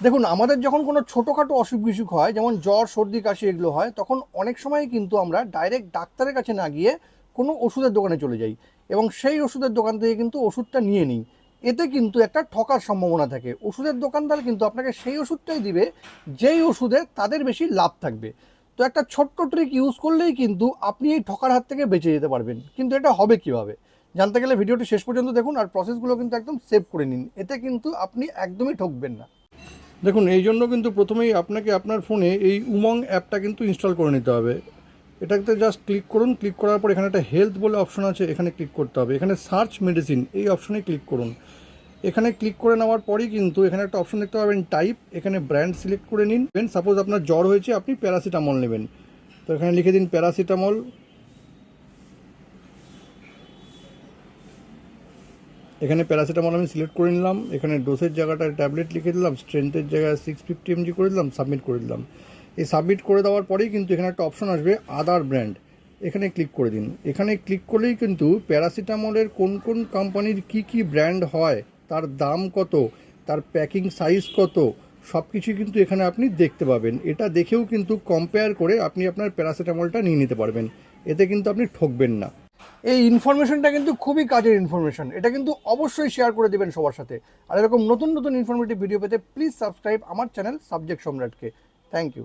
দেখুন, আমাদের যখন কোনো ছোটোখাটো অসুখ বিসুখ হয়, যেমন জ্বর, সর্দি, কাশি এগুলো হয়, তখন অনেক সময় কিন্তু আমরা ডাইরেক্ট ডাক্তারের কাছে না গিয়ে কোনো ওষুধের দোকানে চলে যাই এবং সেই ওষুধের দোকান থেকে কিন্তু ওষুধটা নিয়ে নিই। এতে কিন্তু একটা ঠকার সম্ভাবনা থাকে। ওষুধের দোকানদার কিন্তু আপনাকে সেই ওষুধটাই দিবে, যেই ওষুধে তাদের বেশি লাভ থাকবে। তো একটা ছোট্ট ট্রিক ইউজ করলেই কিন্তু আপনি এই ঠকার হাত থেকে বেঁচে যেতে পারবেন। কিন্তু এটা হবে কীভাবে? জানতে গেলে ভিডিওটি শেষ পর্যন্ত দেখুন আর প্রসেসগুলো কিন্তু একদম সেভ করে নিন। এতে কিন্তু আপনি একদমই ঠকবেন না। দেখুন, এই জন্য কিন্তু প্রথমেই আপনাকে আপনার ফোনে এই উমং অ্যাপটা কিন্তু ইনস্টল করে নিতে হবে। এটাতে জাস্ট ক্লিক করুন ক্লিক করার পর এখানে একটা হেলথ বলে অপশন আছে, এখানে ক্লিক করতে হবে। এখানে সার্চ মেডিসিন এই অপশনে ক্লিক করুন। এখানে ক্লিক করে নেওয়ার পরেই কিন্তু এখানে একটা অপশন দেখতে পাবেন টাইপ এখানে ব্র্যান্ড সিলেক্ট করে নিন। সাপোজ আপনার জ্বর হয়েছে, আপনি প্যারাসিটামল নেবেন। তো এখানে লিখে দিন প্যারাসিটামল এখানে প্যারাসিটামল আমি সিলেক্ট করে নিলাম। এখানে ডোসের জায়গাটায় ট্যাবলেট লিখে দিলাম স্ট্রেংথের জায়গায় সিক্স ফিফটি এমজি করে দিলাম সাবমিট করে দিলাম। এই সাবমিট করে দেওয়ার পরেই কিন্তু এখানে একটা অপশন আসবে আদার ব্র্যান্ড এখানে ক্লিক করে দিন। এখানে ক্লিক করলেই কিন্তু প্যারাসিটামলের কোন কোন কোম্পানির কি কি ব্র্যান্ড হয়, তার দাম কত, তার প্যাকিং সাইজ কত সব কিছুই কিন্তু এখানে আপনি দেখতে পাবেন। এটা দেখেও কিন্তু কম্পেয়ার করে আপনি আপনার প্যারাসিটামলটা নিয়ে নিতে পারবেন। এতে কিন্তু আপনি ঠকবেন না। এই ইনফরমেশনটা কিন্তু খুবই কাজের ইনফরমেশন এটা কিন্তু অবশ্যই শেয়ার করে দেবেন সবার সাথে। আর এরকম নতুন নতুন ইনফরমেটিভ ভিডিও পেতে প্লিজ সাবস্ক্রাইব আমার চ্যানেল সাবজেক্ট সম্রাটকে থ্যাংক ইউ